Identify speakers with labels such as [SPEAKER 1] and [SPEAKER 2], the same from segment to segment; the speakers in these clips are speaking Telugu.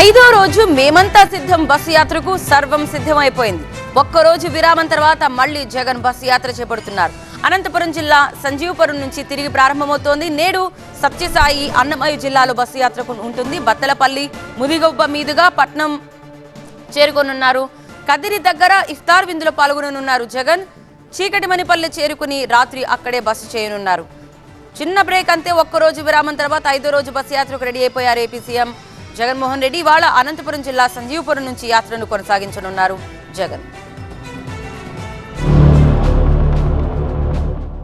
[SPEAKER 1] ఐదో రోజు మేమంతా సిద్ధం బస్సు యాత్రకు సర్వం సిద్ధమైపోయింది. ఒక్కరోజు విరామం తర్వాత మళ్ళీ జగన్ బస్సు యాత్ర చేపడుతున్నారు. అనంతపురం జిల్లా సంజీవపురం నుంచి తిరిగి ప్రారంభమవుతోంది. నేడు సత్యసాయి అన్నమయ్య జిల్లాలో బస్సు యాత్రకు ఉంటుంది. బత్తలపల్లి ముదిగొబ్బ మీదుగా పట్నం చేరుకోనున్నారు. కదిరి దగ్గర ఇఫ్తార్ విందులో పాల్గొననున్నారు జగన్. చీకటిమణిపల్లి చేరుకుని రాత్రి అక్కడే బస్సు చేయనున్నారు. చిన్న బ్రేక్ అంతే ఒక్కరోజు విరామం తర్వాత ఐదో రోజు బస్సు యాత్రకు రెడీ అయిపోయారు ఏపీ సీఎం జగన్మోహన్ రెడ్డి ఇవాళ అనంతపురం జిల్లా సంజీవపురం నుంచి యాత్రను కొనసాగించనున్నారు. జగన్.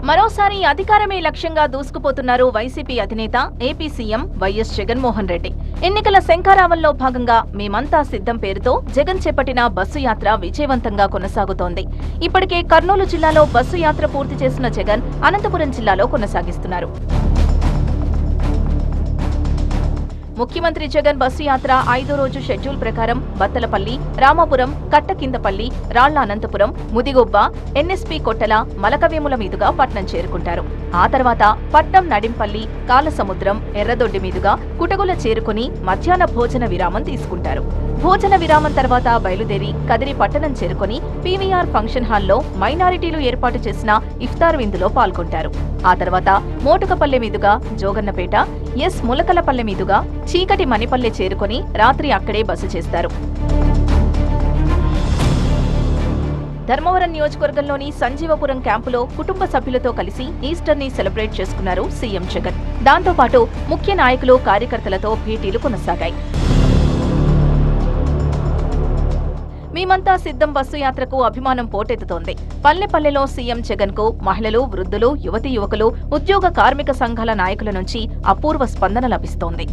[SPEAKER 2] మరోసారి అధికారమే లక్ష్యంగా దూసుకుపోతున్నారు వైసీపీ అధినేత AP CM YS Jaganmohan Reddy. ఎన్నికల శంఖారావంలో భాగంగా మేమంతా సిద్ధం పేరుతో జగన్ చేపట్టిన బస్సు యాత్ర విజయవంతంగా కొనసాగుతోంది. ఇప్పటికే కర్నూలు జిల్లాలో బస్సు యాత్ర పూర్తి చేసిన జగన్ అనంతపురం జిల్లాలో కొనసాగిస్తున్నారు. ముఖ్యమంత్రి జగన్ బస్సు యాత్ర ఐదో రోజు షెడ్యూల్ ప్రకారం బత్తలపల్లి రామాపురం కట్టకిందపల్లి రాళ్ళ అనంతపురం ముదిగొబ్బ ఎన్ఎస్పి కొట్టల మలకవేముల మీదుగా పట్నం చేరుకుంటారు. ఆ తర్వాత పట్నం నడింపల్లి కాలసముద్రం ఎర్రదొడ్డి మీదుగా కుటగుల చేరుకుని మధ్యాహ్న భోజన విరామం తీసుకుంటారు. భోజన విరామం తర్వాత బయలుదేరి కదిరి పట్టణం చేరుకుని పీవీఆర్ ఫంక్షన్ హాల్లో మైనారిటీలు ఏర్పాటు చేసిన ఇఫ్తార్ విందులో పాల్గొంటారు. ఆ తర్వాత మోటుకపల్లె మీదుగా జోగన్నపేట ఎస్ ములకలపల్లె మీదుగా చీకటి మణిపల్లె చేరుకొని రాత్రి అక్కడే బస చేస్తారు. ధర్మవరం నియోజకవర్గంలోని సంజీవపురం క్యాంపులో కుటుంబ సభ్యులతో కలిసి ఈస్టర్ని సెలబ్రేట్ చేసుకున్నారు సీఎం జగన్. దాంతో పాటు ముఖ్య నాయకులు కార్యకర్తలతో భేటీలు కొనసాగాయి. మేమంతా సిద్ధం బస్సు యాత్రకు అభిమానం పోటెత్తుతోంది. పల్లె పల్లెలో సీఎం జగన్కు మహిళలు వృద్ధులు యువతీ యువకులు ఉద్యోగ కార్మిక సంఘాల నాయకుల నుంచి అపూర్వ స్పందన లభిస్తోంది.